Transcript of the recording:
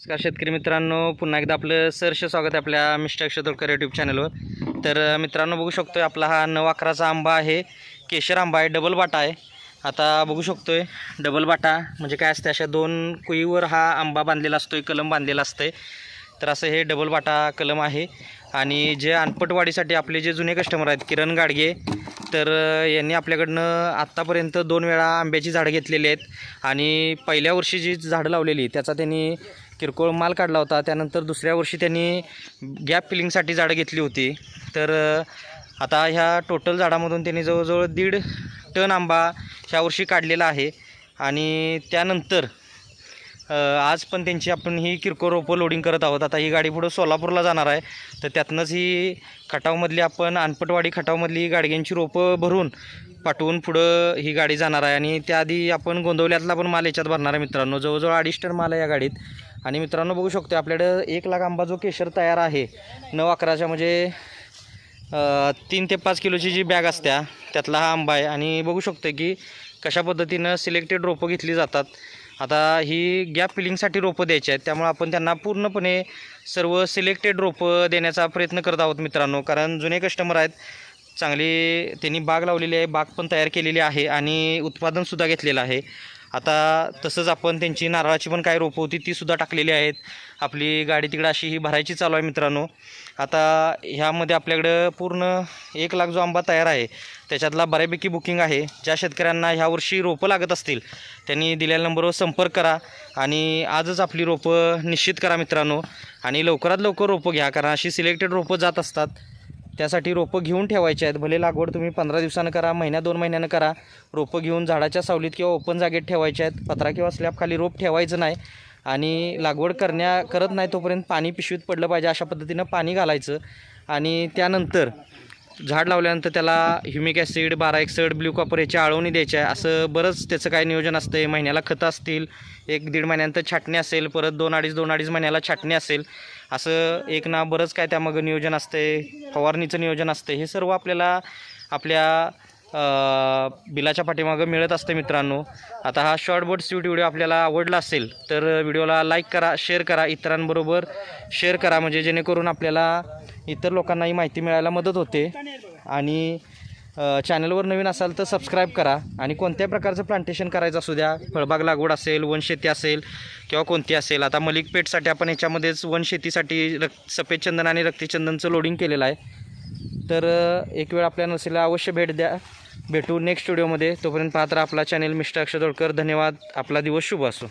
नमस्कार शेतकरी मित्रांनो पुन्हा एकदा आपलं सरसे स्वागत आहे आपल्या मिस्टर अक्षतोडकर यूट्यूब चॅनलवर तर मित्रांनो बघू शकतोय आपला हा नऊ अकराचा आंबा आहे. केशर आंबा आहे डबल बाटा आहे. आता बघू शकतो आहे डबल बाटा म्हणजे काय असते अशा दोन कुईवर हा आंबा बांधलेला असतोय कलम बांधलेला असतंय. तर असं हे डबल बाटा कलम आहे. आणि जे अनपटवाडीसाठी आपले जे जुने कस्टमर आहेत किरण गाडगे तर यांनी आपल्याकडनं आत्तापर्यंत दोन वेळा आंब्याची झाडं घेतलेली आहेत आणि पहिल्या वर्षी जी झाडं लावलेली त्याचा त्यांनी किरकोळ माल काढला होता. त्यानंतर दुसऱ्या वर्षी त्यांनी गॅप फिलिंगसाठी झाडं घेतली होती. तर आता ह्या टोटल झाडामधून त्यांनी जवळजवळ दीड टन आंबा ह्या वर्षी काढलेला आहे. आणि त्यानंतर आज पण त्यांची आपण ही किरकोळ रोपं लोडिंग करत आहोत. आता ही गाडी पुढं सोलापूरला जाणार आहे. तर त्यातनंच ही खटावमधली आपण अनपटवाडी खटावमधली गाडग्यांची रोपं भरून पाठवून पुढं ही गाडी जाणार आहे. आणि त्याआधी आपण गोंदवल्यातला पण माल याच्यात भरणार आहे मित्रांनो. जवळजवळ अडीच टन माल आहे या गाडीत. आणि मित्रांनो बघू शकतो आपल्याकडं एक लाख आंबा जो केशर तयार आहे नऊ अकराच्या म्हणजे तीन ते पाच किलोची जी बॅग असत्या त्यातला हा आंबा आहे. आणि बघू शकतो की कशा पद्धतीनं सिलेक्टेड रोपं घेतली जातात. आता ही गॅप फिलिंगसाठी रोपं द्यायची आहेत त्यामुळे आपण त्यांना पूर्णपणे सर्व सिलेक्टेड रोपं देण्याचा प्रयत्न करत आहोत मित्रांनो. कारण जुने कस्टमर आहेत चांगली त्यांनी बाग लावलेली आहे बाग पण तयार केलेली आहे आणि उत्पादनसुद्धा घेतलेलं आहे. आता तसंच आपण त्यांची नारळाची पण काय रोपं होती तीसुद्धा टाकलेली आहेत. आपली गाडी तिकडं अशी ही भरायची चालू आहे मित्रांनो. आता ह्यामध्ये आपल्याकडं पूर्ण एक लाख जो आंबा तयार आहे त्याच्यातला बऱ्यापैकी बुकिंग आहे. ज्या शेतकऱ्यांना ह्यावर्षी रोपं लागत असतील त्यांनी दिलेल्या नंबरवर संपर्क करा आणि आजच आपली रोपं निश्चित करा मित्रांनो. आणि लवकरात लवकर रोपं घ्या कारण अशी सिलेक्टेड रोपं जात असतात. त्यासाठी रोपं घेऊन ठेवायचे आहेत. भले लागवड तुम्ही पंधरा दिवसानं करा महिन्या दोन महिन्यानं करा. रोपं घेऊन झाडाच्या सावलीत किंवा ओपन जागेत ठेवायचे आहेत. पत्रा किंवा स्लॅब खाली रोप ठेवायचं नाही आणि लागवड करण्या करत नाही तोपर्यंत पाणी पिशवीत पडलं पाहिजे अशा पद्धतीनं पाणी घालायचं. आणि त्यानंतर झाड लावल्यानंतर त्याला ह्युमिक ॲसिड बारा एक्सड ब्ल्यू कॉपर याची आळवणी द्यायची आहे. असं बरंच त्याचं काय नियोजन असतं आहे महिन्याला खतं असतील एक दीड महिन्यानंतर छाटणी असेल परत दोन अडीच दोन अडीच महिन्याला छाटणी असेल. असं एक ना बरंच काय त्यामागं नियोजन असते फवारणीचं नियोजन असते हे सर्व आपल्याला आपल्या बिलाच्या पाठीमागं मिळत असते मित्रांनो. आता हा शॉर्ट स्वीट व्हिडिओ आपल्याला आवडला असेल तर व्हिडिओला लाईक करा शेअर करा इतरांबरोबर. शेअर करा म्हणजे जेणेकरून आपल्याला इतर लोकांनाही माहिती मिळायला मदत होते. आणि चॅनलवर नवीन असाल तर सबस्क्राईब करा. आणि कोणत्याही प्रकारचं प्लांटेशन करायचं असू द्या फळबाग लागवड असेल वनशेती असेल किंवा कोणती असेल आता मलिक पेठसाठी आपण याच्यामध्येच वनशेतीसाठी रक् सफेद चंदन आणि रक्तीचंदनचं लोडिंग केलेलं आहे. तर एक वेळ आपल्या नसेला अवश्य भेट द्या. भेटू नेक्स्ट व्हिडिओमध्ये तोपर्यंत पाहत आपला चॅनेल मिस्टर अक्षय दोडकर धन्यवाद. आपला दिवस शुभ असो.